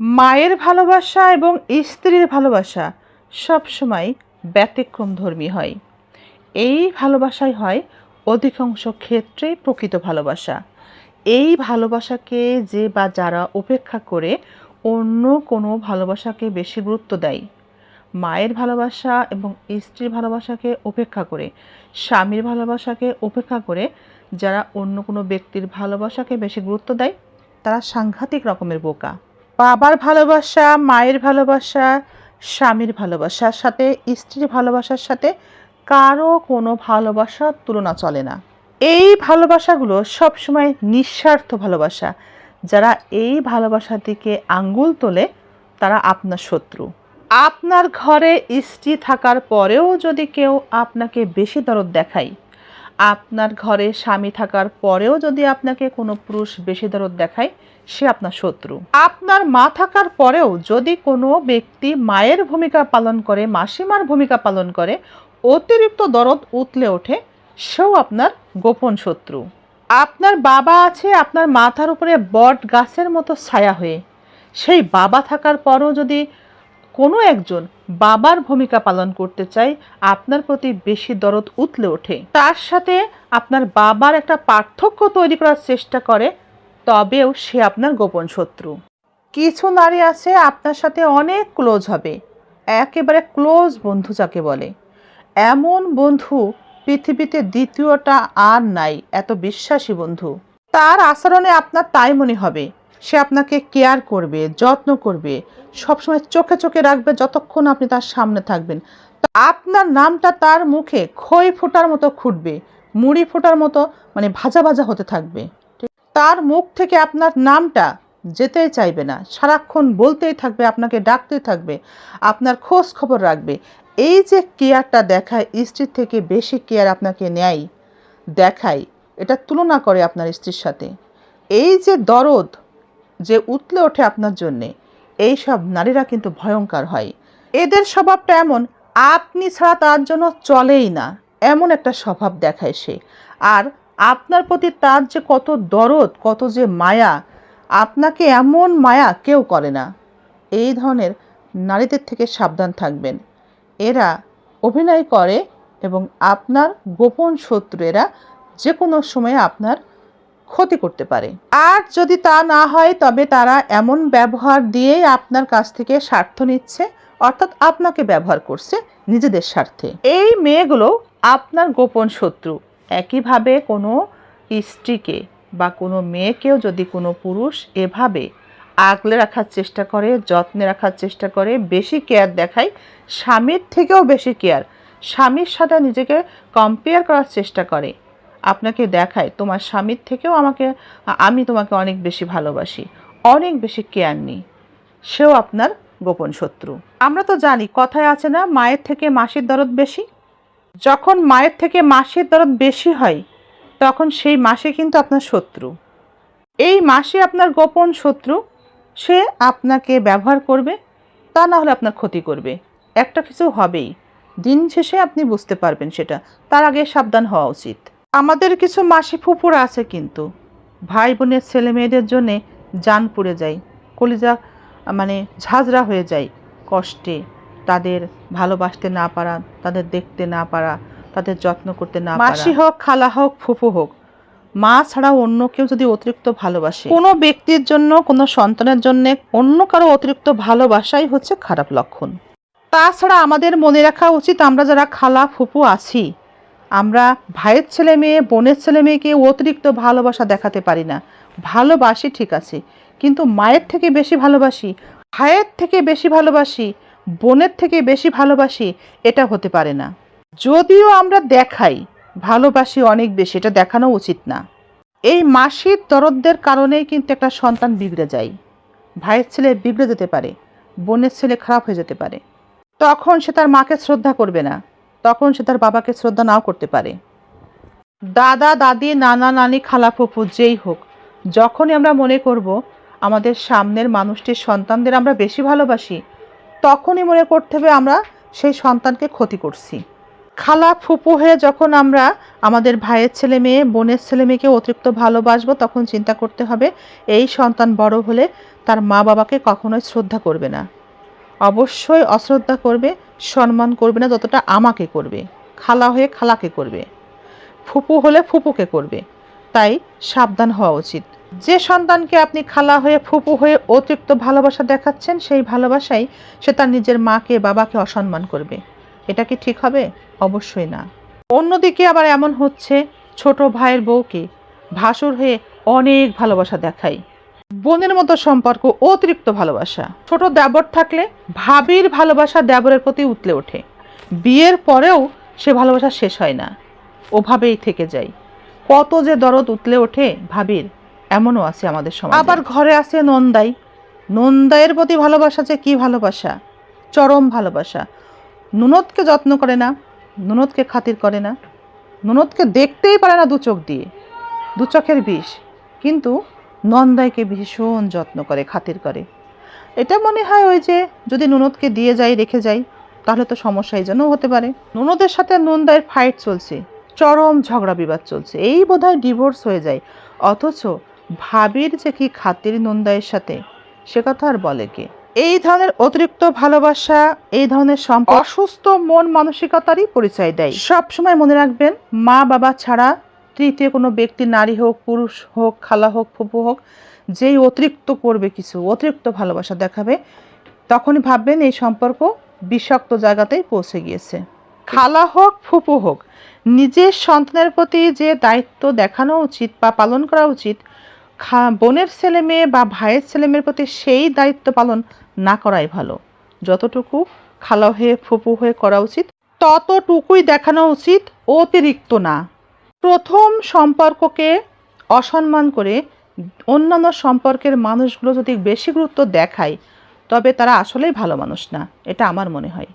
মায়ের ভালোবাসা এবং স্ত্রীর ভালোবাসা সবসময় ব্যতিক্রম ধর্মী হয়। এই ভালোবাসাই হয় অধিকাংশ ক্ষেত্রে প্রকৃত ভালোবাসা। এই ভালোবাসাকে যে বা যারা উপেক্ষা করে অন্য কোনো ভালোবাসাকে বেশি গুরুত্ব দেয়। মায়ের ভালোবাসা এবং স্ত্রীর ভালোবাসাকে উপেক্ষা করে, স্বামীর ভালোবাসাকে উপেক্ষা করে যারা অন্য কোনো ব্যক্তির ভালোবাসাকে বেশি গুরুত্ব দেয়, তারা সাংঘাতিক রকমের বোকা। বাবার ভালোবাসা, মায়ের ভালোবাসা, স্বামীর ভালোবাসার সাথে, স্ত্রীর ভালোবাসার সাথে কারও কোনো ভালোবাসার তুলনা চলে না। এই ভালোবাসাগুলো সবসময় নিঃস্বার্থ ভালোবাসা। যারা এই ভালোবাসার দিকে আঙ্গুল তোলে, তারা আপনার শত্রু। আপনার ঘরে স্ত্রী থাকার পরেও যদি কেউ আপনাকে বেশি দরদ দেখায় আপনার ঘরে স্বামী থাকার পরেও যদি আপনাকে কোনো পুরুষ বেশি দরদ দেখায়, সে আপনার শত্রু। আপনার মা থাকার পরেও যদি কোনো ব্যক্তি মায়ের ভূমিকা পালন করে, মাসিমার ভূমিকা পালন করে, অতিরিক্ত দরদ উতলে ওঠে, সেও আপনার গোপন শত্রু। আপনার বাবা আছে আপনার মাথার উপরে বট গাছের মতো ছায়া হয়ে। সেই বাবা থাকার পরও যদি কোনো একজন বাবার ভূমিকা পালন করতে চাই আপনার প্রতি বেশি দরদ উতলে ওঠে। তার সাথে আপনার বাবার একটা পার্থক্য তৈরি করার চেষ্টা করে, তবেও সে আপনার গোপন শত্রু। কিছু নারী আছে, আপনার সাথে অনেক ক্লোজ হবে। একেবারে ক্লোজ বন্ধু যাকে বলে। এমন বন্ধু পৃথিবীতে দ্বিতীয়টা আর নাই, এত বিশ্বাসী বন্ধু। তার আচরণে আপনার তাই মনে হবে। সে আপনাকে কেয়ার করবে, যত্ন করবে, সবসময় চোখে চোখে রাখবে যতক্ষণ আপনি তার সামনে থাকবেন। আপনার নামটা তার মুখে খই ফোটার মতো খুঁটবে, মুড়ি ফোটার মতো মানে ভাজা ভাজা হতে থাকবে? তার মুখ থেকে আপনার নামটা যেতেই চাইবে না, সারাক্ষণ বলতেই থাকবে, আপনাকে ডাকতেই থাকবে, আপনার খোঁজ খবর রাখবে। এই যে কেয়ারটা দেখায়, স্ত্রীর থেকে বেশি কেয়ার আপনাকে নেয়, দেখায়, এটা তুলনা করে আপনার স্ত্রীর সাথে। এই যে দরদ যে উতলে ওঠে আপনার জন্যে, এই সব নারীরা কিন্তু ভয়ঙ্কর হয়। এদের স্বভাবটা এমন, আপনি ছাড়া তার জন্য চলেই না, এমন একটা স্বভাব দেখায় সে। আর আপনার প্রতি তার যে কত দরদ, কত যে মায়া, আপনাকে এমন মায়া কেউ করে না। এই ধরনের নারীদের থেকে সাবধান থাকবেন। এরা অভিনয় করে এবং আপনার গোপন শত্রু এরা যে কোনো সময়ে আপনার ক্ষতি করতে পারে। আর যদি তা না হয়, তবে তারা এমন ব্যবহার দিয়েই আপনার কাছ থেকে স্বার্থ নিচ্ছে, অর্থাৎ আপনাকে ব্যবহার করছে নিজেদের স্বার্থে। এই মেয়েগুলো আপনার গোপন শত্রু। একইভাবে কোনো স্ত্রীকে বা কোনো মেয়েকেও যদি কোনো পুরুষ এভাবে আগলে রাখার চেষ্টা করে, যত্নে রাখার চেষ্টা করে, বেশি কেয়ার দেখায়, স্বামীর থেকেও বেশি কেয়ার, স্বামীর সাথে নিজেকে কম্পেয়ার করার চেষ্টা করে আপনাকে দেখায়, তোমার স্বামীর থেকেও আমাকে, আমি তোমাকে অনেক বেশি ভালোবাসি, অনেক বেশি কেয়ার নিই। সেও আপনার গোপন শত্রু। আমরা তো জানি, কথায় আছে না, মায়ের থেকে মাসির দরদ বেশি? যখন মায়ের থেকে মাসির দরদ বেশি হয়, তখন সেই মাসে কিন্তু আপনার শত্রু। এই মাসে আপনার গোপন শত্রু, সে আপনাকে ব্যবহার করবে, তা না হলে আপনার ক্ষতি করবে। একটা কিছু হবেই। দিন শেষে আপনি বুঝতে পারবেন সেটা। তার আগে সাবধান হওয়া উচিত। আমাদের কিছু মাসি ফুপুরা আছে কিন্তু। ভাই বোনের ছেলে মেয়েদের জন্যে যান পুড়ে যায় কলিজা মানে ঝাঁঝরা হয়ে যায় কষ্টে। তাদের ভালোবাসতে না পারা তাদের দেখতে না পারা তাদের যত্ন করতে না মাসি হোক খালা হোক ফুফু হোক মা ছাড়া অন্য কেউ যদি অতিরিক্ত ভালোবাসে কোনো ব্যক্তির জন্য কোনো সন্তানের জন্য অন্য কারও অতিরিক্ত ভালোবাসাই হচ্ছে খারাপ লক্ষণ। তাছাড়া আমাদের মনে রাখা উচিত আমরা যারা খালা ফুপু আছি আমরা ভাইয়ের ছেলে মেয়ে, বোনের ছেলে মেয়েকে অতিরিক্ত ভালোবাসা দেখাতে পারি না। ভালোবাসি ঠিক আছে, কিন্তু মায়ের থেকে বেশি ভালোবাসি, ভাইয়ের থেকে বেশি ভালোবাসি, বোনের থেকে বেশি ভালোবাসি, এটা হতে পারে না। যদিও আমরা দেখাই, ভালোবাসি অনেক বেশি, এটা দেখানো উচিত না। এই মাসির দরদদের কারণেই কিন্তু একটা সন্তান বিগড়ে যায়। ভাইয়ের ছেলে বিগড়ে যেতে পারে, বোনের ছেলে খারাপ হয়ে যেতে পারে। তখন সে তার মাকে শ্রদ্ধা করবে না। তখন সে তার বাবাকে শ্রদ্ধা নাও করতে পারে। দাদা, দাদি, নানা, নানি, খালা, ফুফু, যেই হোক, যখনই আমরা মনে করব আমাদের সামনের মানুষটির সন্তানদের আমরা বেশি ভালোবাসি, তখনই মনে করতে হবে আমরা সেই সন্তানকে ক্ষতি করছি। খালা ফুপু হয়ে যখন আমরা আমাদের ভাইয়ের ছেলে মেয়ে, বোনের ছেলে মেয়েকে অতিরিক্ত ভালোবাসবো, তখন চিন্তা করতে হবে, এই সন্তান বড় হলে তার মা বাবাকে কখনোই শ্রদ্ধা করবে না। অবশ্যই অশ্রদ্ধা করবে, সম্মান করবে না যতটা আমাকে করবে। খালা হয়ে খালাকে করবে। ফুপু হলে ফুপুকে করবে। তাই সাবধান হওয়া উচিত। যে সন্তানকে আপনি খালা হয়ে ফুপু হয়ে অতিরিক্ত ভালোবাসা দেখাচ্ছেন, সেই ভালোবাসাই সে তার নিজের মাকে, বাবাকে অসম্মান করবে। এটা কি ঠিক হবে? অবশ্যই না। অন্যদিকে আবার এমন হচ্ছে, ছোট ভাইয়ের বউকে ভাসুর হয়ে অনেক ভালোবাসা দেখায়। বোনের মতো সম্পর্ক, অতিরিক্ত ভালোবাসা। ছোট দেবর থাকলে ভাবির ভালোবাসা দেবরের প্রতি উতলে ওঠে। বিয়ের পরেও সে ভালোবাসা শেষ হয় না। ওভাবেই থেকে যায়। কত যে দরদ উতলে ওঠে ভাবির, এমনও আছে আমাদের সমাজে। আবার ঘরে আছে নন্দাই। নন্দাইয়ের প্রতি ভালোবাসা যে কি ভালোবাসা? চরম ভালোবাসা। নুনদকে যত্ন করে না নুনদকে খাতির করে না। নুনদকে দেখতেই পারে না দু চোখ দিয়ে। দু চোখের বিষ। কিন্তু নন্দাইকে ভীষণ যত্ন করে, খাতির করে। এটা মনে হয় ওই যে যদি নুনদকে দিয়ে যাই, রেখে যাই, তাহলে তো সমস্যা এই জন্যও হতে পারে। নুনদের সাথে নন্দাইয়ের ফাইট চলছে, চরম ঝগড়া বিবাদ চলছে। এই বোধহয় ডিভোর্স হয়ে যায়। অথচ ভাবির যে কি খাতির নন্দাইয়ের সাথে, সে কথা আর বলে কে? এই ধরনের অতিরিক্ত ভালোবাসা, এই ধরনের সম্পর্ক, অসুস্থ মন মানসিকতারই পরিচয় দেয়। সব সময় মনে রাখবেন মা বাবা ছাড়া তৃতীয় কোনো ব্যক্তি নারী হোক, পুরুষ হোক, খালা হোক ফুপু হোক, যেই অতিরিক্ত করবে কিছু, অতিরিক্ত ভালোবাসা দেখাবে, তখনই ভাববেন এই সম্পর্ক বিষাক্ত জায়গাতেই পৌঁছে গিয়েছে। খালা হোক ফুপু হোক, নিজের সন্তানের প্রতি যে দায়িত্ব দেখানো উচিত বা পালন করা উচিত বোনের ছেলে মেয়ে বা ভাইয়ের ছেলে মেয়ের প্রতি সেই দায়িত্ব পালন না করাই ভালো। যতটুকু খালা হয়ে ফুপু হয়ে করা উচিত, ততটুকুই দেখানো উচিত, অতিরিক্ত না। প্রথম সম্পর্ককে অসম্মান করে অন্যান্য সম্পর্কের মানুষগুলো যদি বেশি গুরুত্ব দেখায়, তবে তারা আসলেই ভালো মানুষ না। এটা আমার মনে হয়।